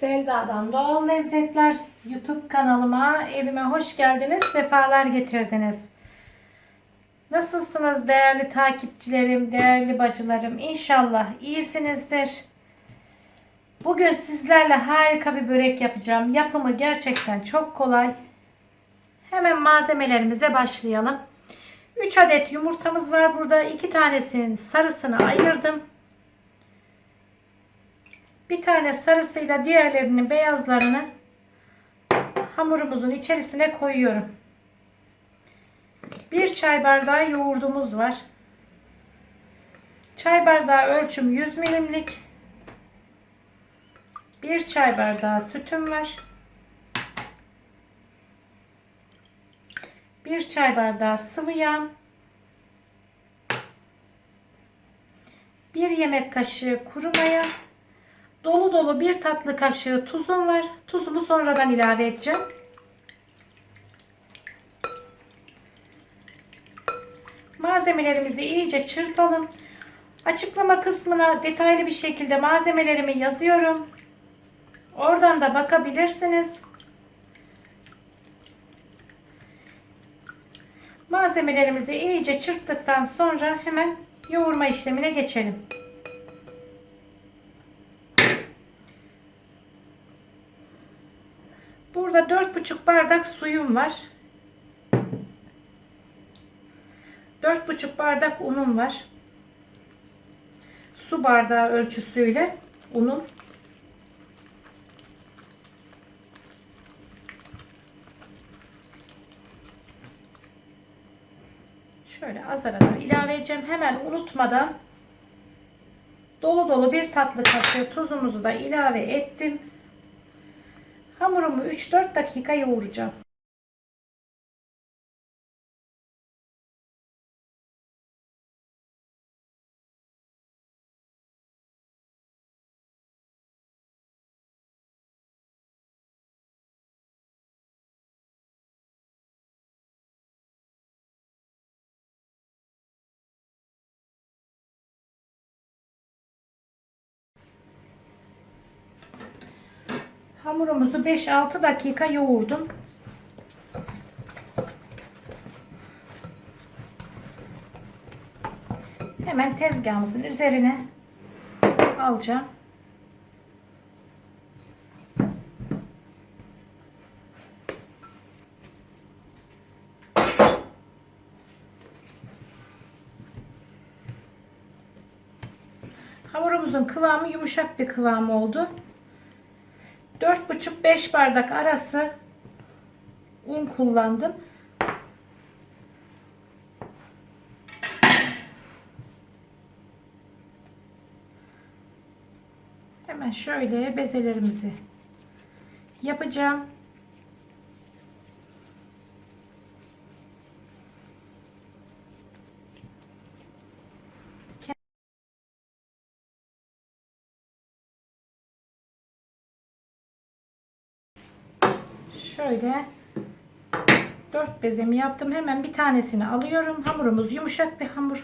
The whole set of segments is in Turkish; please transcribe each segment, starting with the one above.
Selda'dan Doğal Lezzetler YouTube kanalıma, evime hoş geldiniz, sefalar getirdiniz. Nasılsınız değerli takipçilerim, değerli bacılarım? İnşallah iyisinizdir. Bugün sizlerle harika bir börek yapacağım. Yapımı gerçekten çok kolay. Hemen malzemelerimize başlayalım. 3 adet yumurtamız var burada. 2 tanesinin sarısını ayırdım. Bir tane sarısıyla diğerlerinin beyazlarını hamurumuzun içerisine koyuyorum. Bir çay bardağı yoğurdumuz var. Çay bardağı ölçüm 100 milimlik. Bir çay bardağı sütüm var. Bir çay bardağı sıvı yağ. Bir yemek kaşığı kuru maya. Dolu dolu bir tatlı kaşığı tuzum var. Tuzumu sonradan ilave edeceğim. Malzemelerimizi iyice çırpalım. Açıklama kısmına detaylı bir şekilde malzemelerimi yazıyorum. Oradan da bakabilirsiniz. Malzemelerimizi iyice çırptıktan sonra hemen yoğurma işlemine geçelim. Burada 4,5 bardak suyum var. 4,5 bardak unum var. Su bardağı ölçüsüyle unum. Şöyle azar azar ilave edeceğim. Hemen unutmadan dolu dolu bir tatlı kaşığı tuzumuzu da ilave ettim. Hamurumu 3-4 dakika yoğuracağım. Hamurumuzu 5-6 dakika yoğurdum. Hemen tezgahımızın üzerine alacağım. Hamurumuzun kıvamı yumuşak bir kıvam oldu. 4,5-5 bardak arası un kullandım. Hemen şöyle bezelerimizi yapacağım. Şöyle 4 bezemi yaptım. Hemen bir tanesini alıyorum. Hamurumuz yumuşak bir hamur.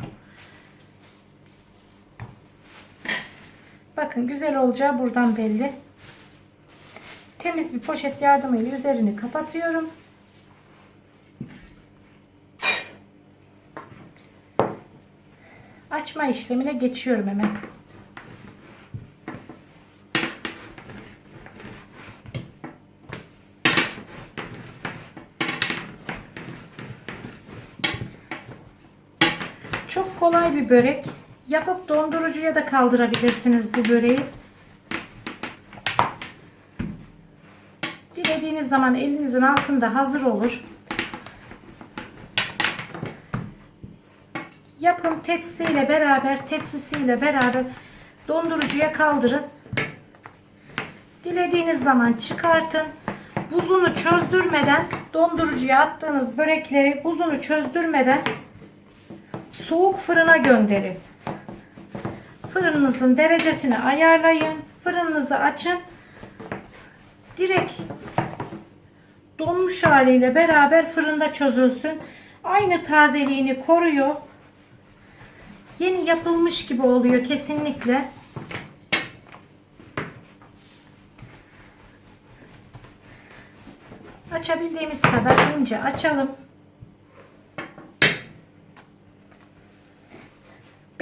Bakın güzel olacağı buradan belli. Temiz bir poşet yardımıyla üzerini kapatıyorum. Açma işlemine geçiyorum hemen. Çok kolay bir börek. Yapıp dondurucuya da kaldırabilirsiniz bu böreği. Dilediğiniz zaman elinizin altında hazır olur. Yapın tepsiyle beraber, tepsisiyle beraber dondurucuya kaldırın. Dilediğiniz zaman çıkartın. Buzunu çözdürmeden dondurucuya attığınız börekleri buzunu çözdürmeden soğuk fırına gönderin. Fırınınızın derecesini ayarlayın. Fırınınızı açın. Direkt donmuş haliyle beraber fırında çözülsün. Aynı tazeliğini koruyor. Yeni yapılmış gibi oluyor kesinlikle. Açabildiğimiz kadar ince açalım.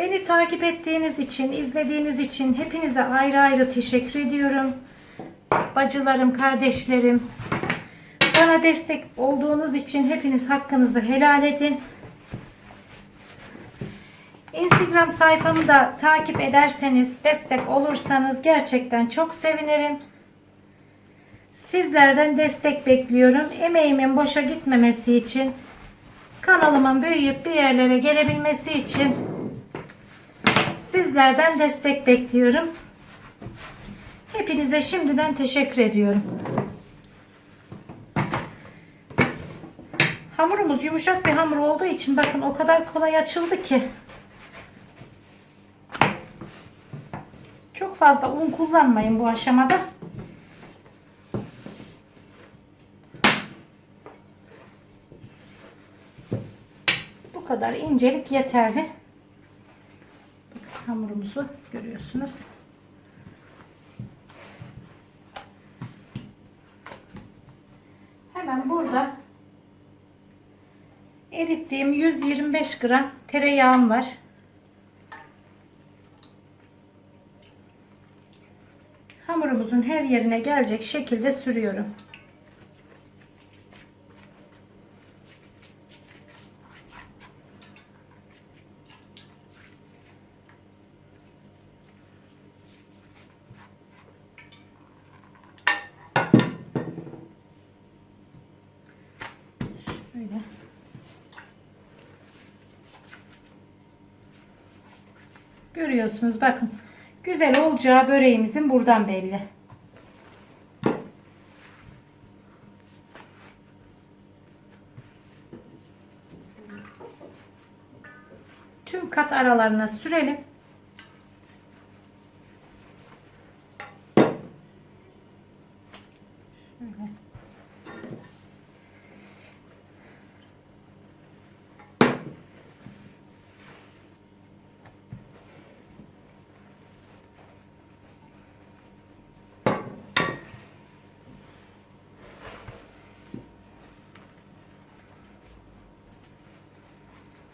Beni takip ettiğiniz için, izlediğiniz için hepinize ayrı ayrı teşekkür ediyorum. Bacılarım, kardeşlerim, bana destek olduğunuz için hepiniz hakkınızı helal edin. Instagram sayfamı da takip ederseniz, destek olursanız gerçekten çok sevinirim. Sizlerden destek bekliyorum. Emeğimin boşa gitmemesi için, kanalımın büyüyüp bir yerlere gelebilmesi için sizlerden destek bekliyorum. Hepinize şimdiden teşekkür ediyorum. Hamurumuz yumuşak bir hamur olduğu için bakın o kadar kolay açıldı ki. Çok fazla un kullanmayın bu aşamada. Bu kadar incelik yeterli. Hamurumuzu görüyorsunuz. Hemen burada erittiğim 125 gram tereyağım var. Hamurumuzun her yerine gelecek şekilde sürüyorum. Şöyle. Görüyorsunuz bakın. Güzel olacağı böreğimizin buradan belli. Tüm kat aralarına sürelim. Şöyle.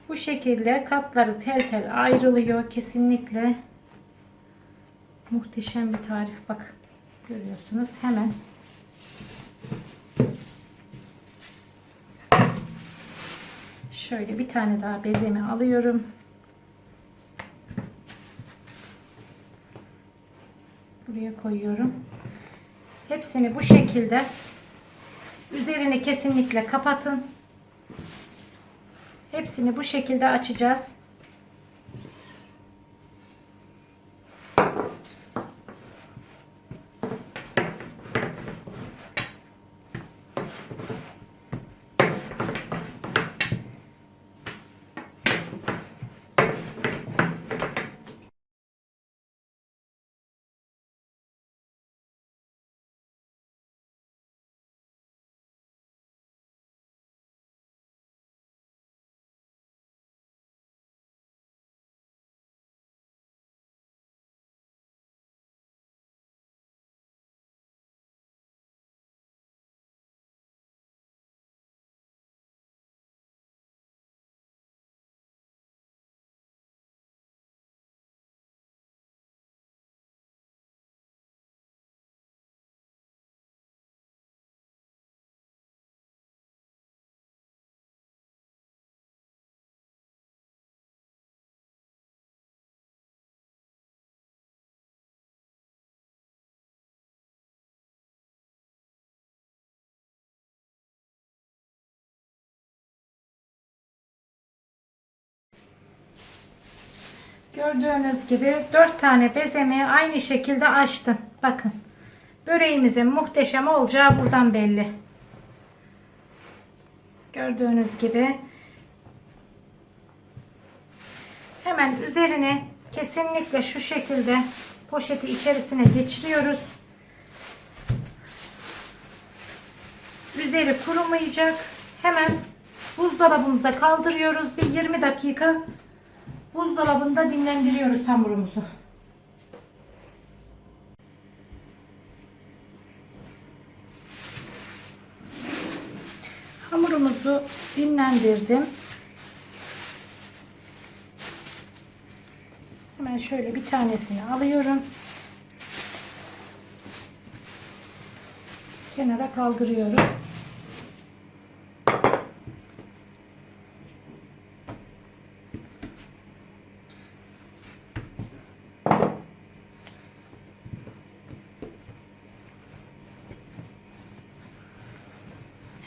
Bu şekilde katları tel tel ayrılıyor. Kesinlikle muhteşem bir tarif. Bak görüyorsunuz hemen. Şöyle bir tane daha bezemi alıyorum. Buraya koyuyorum. Hepsini bu şekilde üzerini kesinlikle kapatın. Hepsini bu şekilde açacağız. Gördüğünüz gibi 4 tane bezemi aynı şekilde açtım. Bakın. Böreğimizin muhteşem olacağı buradan belli. Gördüğünüz gibi. Hemen üzerine kesinlikle şu şekilde poşeti içerisine geçiriyoruz. Üzeri kurumayacak. Hemen buzdolabımıza kaldırıyoruz. Bir 20 dakika buzdolabında dinlendiriyoruz hamurumuzu. dinlendirdim. Hemen şöyle bir tanesini alıyorum. Kenara kaldırıyorum.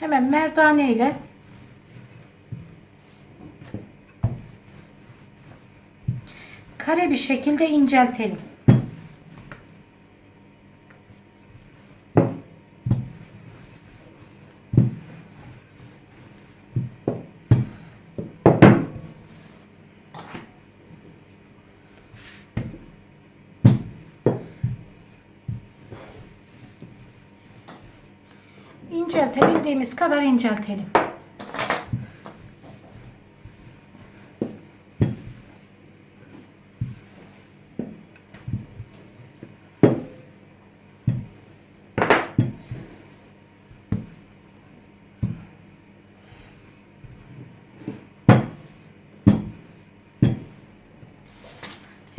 Hemen merdane ile kare bir şekilde inceltelim. İnceltebildiğimiz kadar inceltelim.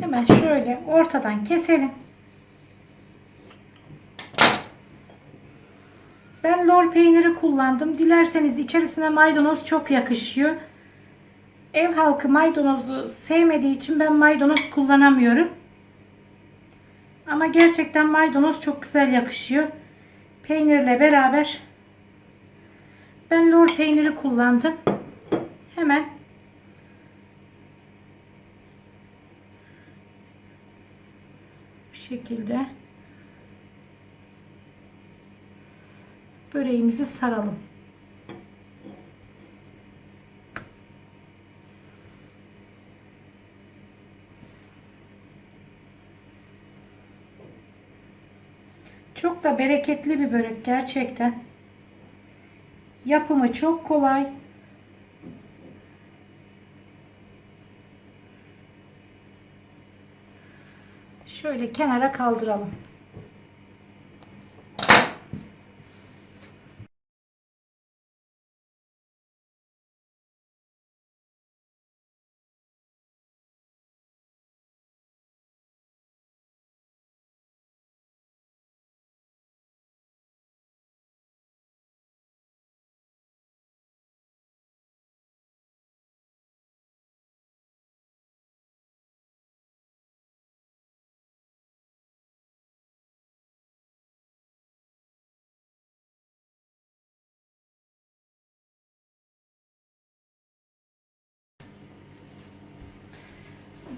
Hemen şöyle ortadan keselim. Ben lor peyniri kullandım. Dilerseniz içerisine maydanoz çok yakışıyor. Ev halkı maydanozu sevmediği için ben maydanoz kullanamıyorum. Ama gerçekten maydanoz çok güzel yakışıyor. Peynirle beraber ben lor peyniri kullandım. Hemen bu şekilde böreğimizi saralım. Çok da bereketli bir börek gerçekten. Yapımı çok kolay. Şöyle kenara kaldıralım.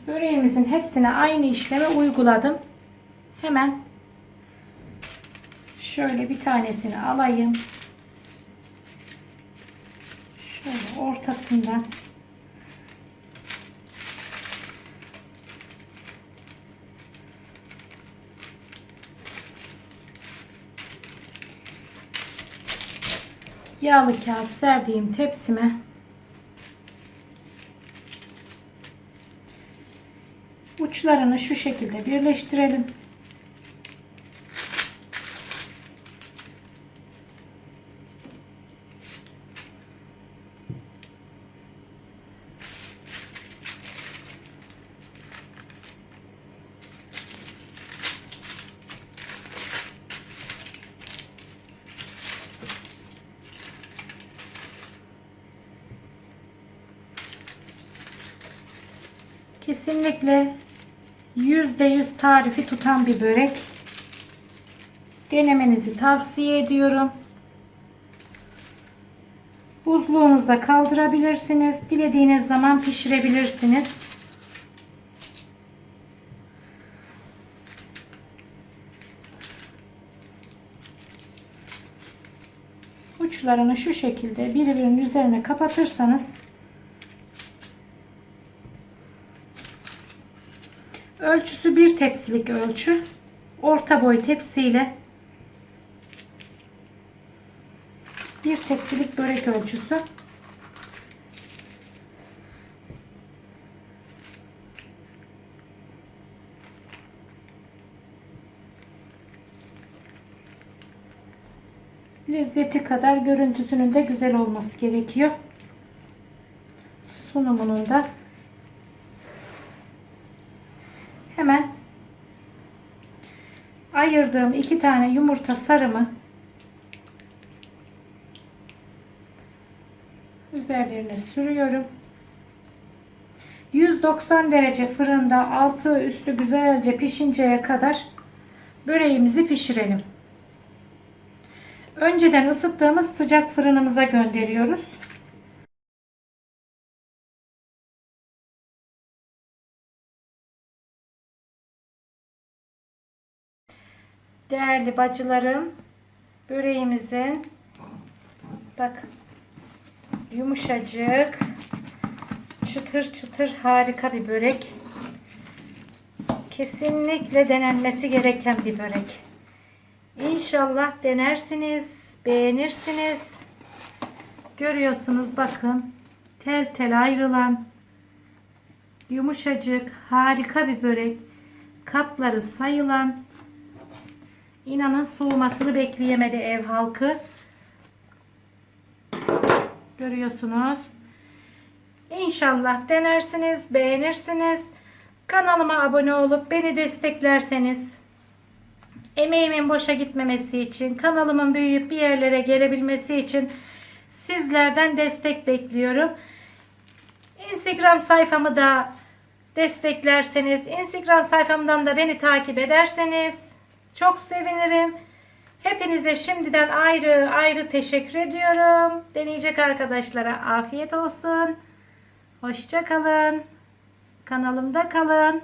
Böreğimizin hepsine aynı işlemi uyguladım. Hemen şöyle bir tanesini alayım. Şöyle ortasından yağlı kağıt serdiğim tepsime uçlarını şu şekilde birleştirelim. Kesinlikle %100 tarifi tutan bir börek. Denemenizi tavsiye ediyorum. Buzluğunuza kaldırabilirsiniz. Dilediğiniz zaman pişirebilirsiniz. Uçlarını şu şekilde birbirinin üzerine kapatırsanız Ölçüsü bir tepsilik ölçü. Orta boy tepsiyle bir tepsilik börek ölçüsü. Lezzeti kadar görüntüsünün de güzel olması gerekiyor. sunumunun da hemen ayırdığım iki tane yumurta sarımı üzerlerine sürüyorum. 190 derece fırında altı üstü güzelce pişinceye kadar böreğimizi pişirelim. Önceden ısıttığımız sıcak fırınımıza gönderiyoruz. Değerli bacılarım, böreğimizin bakın yumuşacık çıtır çıtır harika bir börek. Kesinlikle denenmesi gereken bir börek. İnşallah denersiniz, beğenirsiniz. Görüyorsunuz bakın tel tel ayrılan yumuşacık harika bir börek. Kapları sayılan inanın soğumasını bekleyemedi ev halkı. Görüyorsunuz. İnşallah denersiniz, beğenirsiniz. Kanalıma abone olup beni desteklerseniz emeğimin boşa gitmemesi için, kanalımın büyüyüp bir yerlere gelebilmesi için sizlerden destek bekliyorum. Instagram sayfamı da desteklerseniz, Instagram sayfamdan da beni takip ederseniz çok sevinirim. Hepinize şimdiden ayrı ayrı teşekkür ediyorum. Deneyecek arkadaşlara afiyet olsun. Hoşça kalın. Kanalımda kalın.